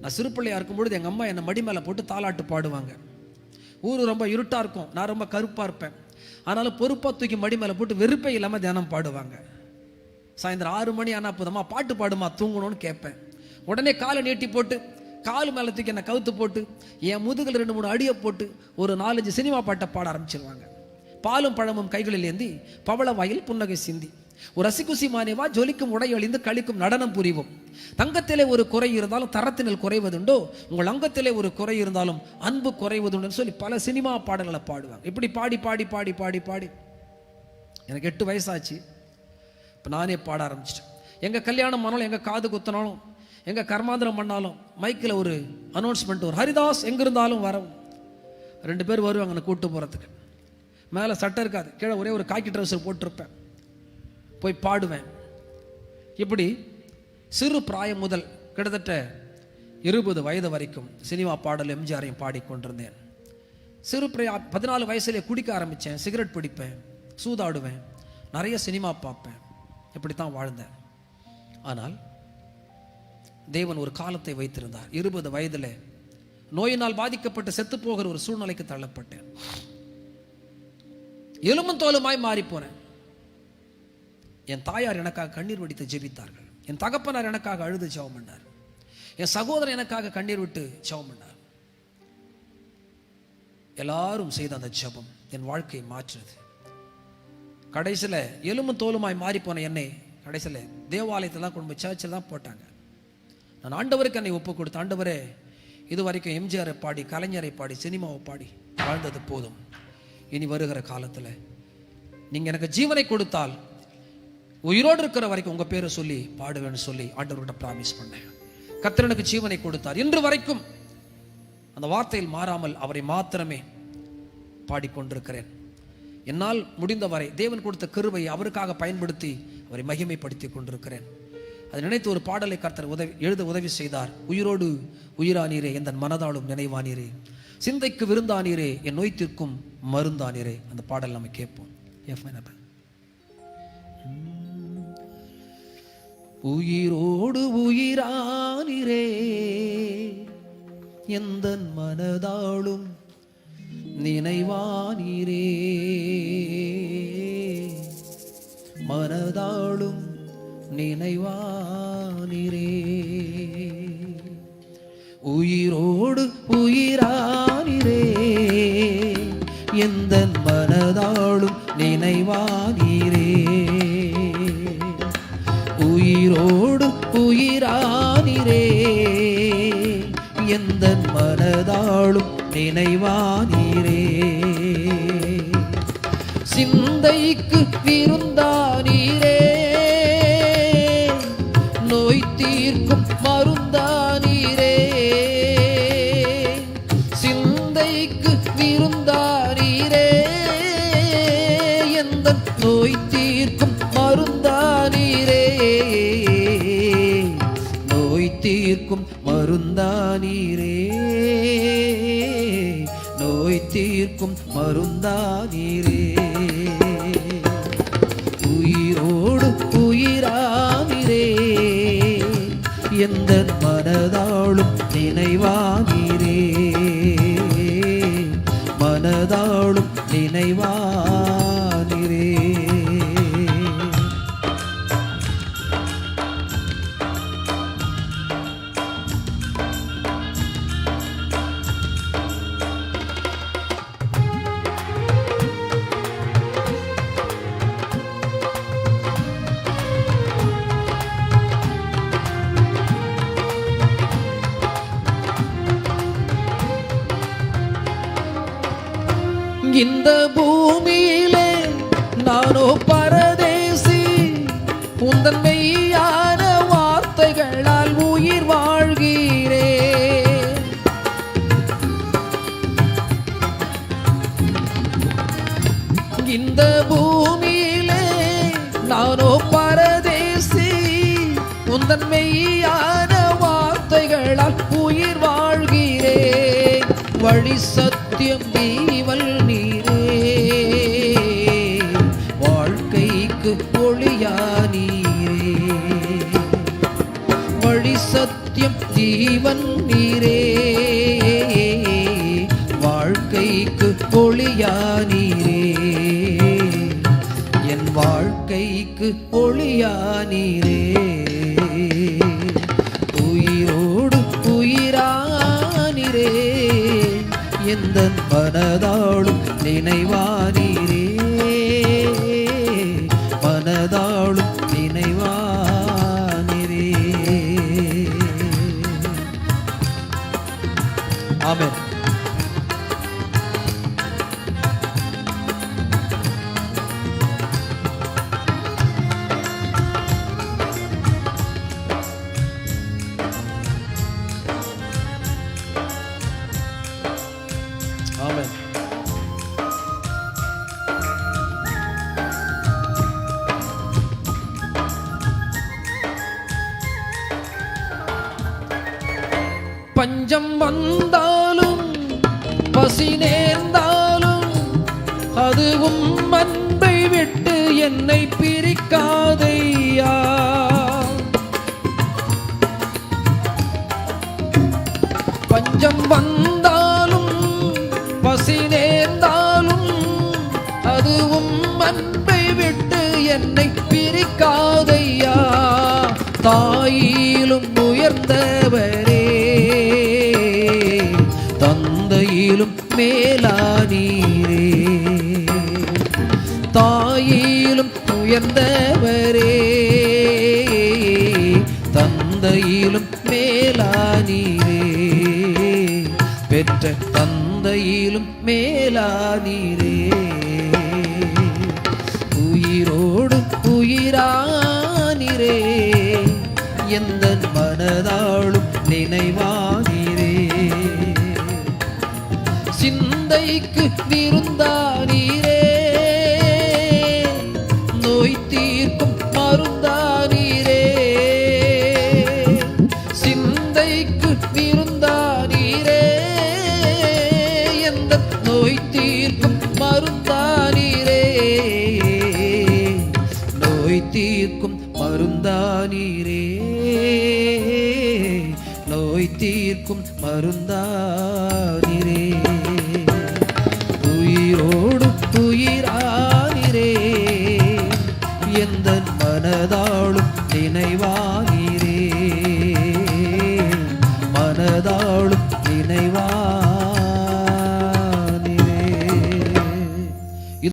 நான் சிறு பிள்ளையா இருக்கும்பொழுது எங்கள் அம்மா என்னை மடி மேலே போட்டு தாலாட்டு பாடுவாங்க. ஊர் ரொம்ப இருட்டாக இருக்கும். நான் ரொம்ப கருப்பாக இருப்பேன். ஆனாலும் பொறுப்பாக தூக்கி மடி மேலே போட்டு வெறுப்பே இல்லாமல் தியானம் பாடுவாங்க. சாயந்தரம் ஆறு மணி ஆனால் போதுமா? பாட்டு பாடுமா? தூங்கணும்னு கேட்பேன். உடனே காலை நீட்டி போட்டு கால் மேலே தூக்கி என்னை கவுத்து போட்டு என் முதுகில் ரெண்டு மூணு அடியை போட்டு ஒரு நாலஞ்சு சினிமா பாட்டை பாட ஆரம்பிச்சிருவாங்க. பாலும் பழமும் கைகளில் ஏந்தி பவள வாயில் புன்னகை சிந்தி. ஒரு ரசிகுசி மானிவா ஜொலிக்கும் உடை அழிந்து கழிக்கும் நடனம் புரிவோம். தங்கத்திலே ஒரு குறை இருந்தாலும் தரத்தினில் குறைவதுண்டோ? உங்கள் அங்கத்திலே ஒரு குறை இருந்தாலும் அன்பு குறைவதுண்டுன்னு சொல்லி பல சினிமா பாடல்களை பாடுவாங்க. இப்படி பாடி பாடி பாடி பாடி பாடி. எனக்கு எட்டு வயசாச்சு. இப்போ நானே பாட ஆரம்பிச்சிட்டேன். எங்கள் கல்யாணம் பண்ணாலும் எங்கள் காது குத்தினாலும் எங்கள் கர்மாந்திரம் பண்ணாலும் மைக்கில் ஒரு அனௌன்ஸ்மெண்ட் ஒரு ஹரிதாஸ் எங்கே இருந்தாலும் வரும். ரெண்டு பேர் வருவாங்க என்னை கூட்டு போகிறதுக்கு மேலே சட்டை இருக்காது. கீழே ஒரே ஒரு காக்கி ட்ரௌசர் போட்டிருப்பேன். போய் பாடுவேன். இப்படி சிறு பிராயம் முதல் கிட்டத்தட்ட இருபது வயது வரைக்கும் சினிமா பாடல் எம்ஜிஆரையும் பாடிக்கொண்டிருந்தேன் சிறு பிரியா பதினாலு வயசுலேயே குடிக்க ஆரம்பித்தேன் சிகரெட் பிடிப்பேன் சூதாடுவேன் நிறைய சினிமா பார்ப்பேன். இப்படித்தான் வாழ்ந்தேன். ஆனால் தேவன் ஒரு காலத்தை வைத்திருந்தார். இருபது வயதில் நோயினால் பாதிக்கப்பட்டு செத்து போகிற ஒரு சூழ்நிலைக்கு தள்ளப்பட்டேன். எலும்பும் தோலுமாய் மாறி போனேன். என் தாயார் எனக்காக கண்ணீர் வடித்து ஜெபித்தார்கள். என் தகப்பனார் எனக்காக அழுது ஜெபம் பண்ணார். என் சகோதரன் எனக்காக கண்ணீர் விட்டு ஜெபம் பண்ணார். எல்லாரும் செய்த அந்த ஜெபம் என் வாழ்க்கையை மாற்றுது கடைசியில் எலும்பும் தோலுமாய் மாறி போன என்னை கடைசியில் தேவாலயத்தில் தான் கொண்டு போய் சர்ச்சில் தான் போட்டாங்க. நான் ஆண்டவருக்கு என்னை ஒப்பு கொடுத்த ஆண்டவரே இது வரைக்கும் எம்ஜிஆரை பாடி கலைஞரை பாடி சினிமாவை பாடி வாழ்ந்தது போதும். இனி வருகிற காலத்தில் நீங்கள் எனக்கு ஜீவனை கொடுத்தால் உயிரோடு இருக்கிற வரைக்கும் உங்கள் பேரை சொல்லி பாடுவேன்னு சொல்லி ஆண்டவர்கிட்ட ப்ராமிஸ் பண்ணேன். கத்திரனுக்கு ஜீவனை கொடுத்தார். இன்று வரைக்கும் அந்த வார்த்தையில் மாறாமல் அவரை மாத்திரமே பாடிக்கொண்டிருக்கிறேன். என்னால் முடிந்தவரை தேவன் கொடுத்த கருவை அவருக்காக பயன்படுத்தி அவரை மகிமைப்படுத்தி கொண்டிருக்கிறேன். அதை நினைத்து ஒரு பாடலை கர்த்தர் உதவி எழுத உதவி செய்தார். உயிரோடு உயிரானீரே எந்த மனதாலும் நினைவானீரே. சிந்தைக்கு விருந்தானீரே என் நோய்த்திற்கும் மருந்தானீரே. அந்த பாடல் நம்ம கேட்போம். எஃப் உயிரோடு உயிரானிரே. எந்த மனதாளும் நினைவானிரே. மனதாளும் நினைவானிரே. உயிரோடு உயிரானிரே. எந்த மனதாளும் நினைவா உயிரோடு உயிரானிரே. எந்த மனதாளும் நினைவானீரே. சிந்தைக்கு விருந்தானீரே. நோய் தீர்க்கும் மருந்தானீரே. சிந்தைக்கு விருந்தானீரே. எந்த நோய் தீர்க்கும் மருந்தானீரே. நோய் தீர்க்கும் மருந்தானீரே. உயிரோடு உயிரானிரே. எந்த மனதாளும் நினைவான உந்தன் வார்த்தைகளால் உயிர் வாழ்கிறேன் இந்த பூமியிலே நானோ பரதேசி உந்தன் வார்த்தைகளால் உயிர் வாழ்கிறேன். வழி சத்தியம் தீவ ஒளியா நீரே. வழி சத்தியம் ஜீவன் நீரே. வாழ்க்கைக்கு ஒளியா நீரே. என் வாழ்க்கைக்கு ஒளியா நீரே. உயிரோடு உயிரானிரே எந்த மனதாளும் நினைவானி பஞ்சம் வந்தாலும் பசி நேர்ந்தாலும் அதுவும் அன்பை விட்டு என்னை பிரிக்காதையா? பஞ்சம் வந்தாலும் பசி நேர்ந்தாலும் அதுவும் அன்பை விட்டு என்னை பிரிக்காதையா? தாயிலும் உயர்ந்த தந்தையிலும் மேலானீரே. தாயிலும் உயர்ந்தவரே. தந்தையிலும் மேலானீரே. பெற்ற தந்தையிலும் மேலானீரே. உயிரோடு உயிரானிரே. எந்த சிந்தைக்கு விருந்தானீரே. நோய் தீர்க்கும் மருந்தானீரே. சிந்தைக்கு விருந்தானீரே. எந்த நோய் தீர்க்கும் மருந்தானீரே. நோய் தீர்க்கும் மருந்தானீரே. நோய் தீர்க்கும் மருந்தா நினைவானிரே எந்த மனதாளும் நினைவான்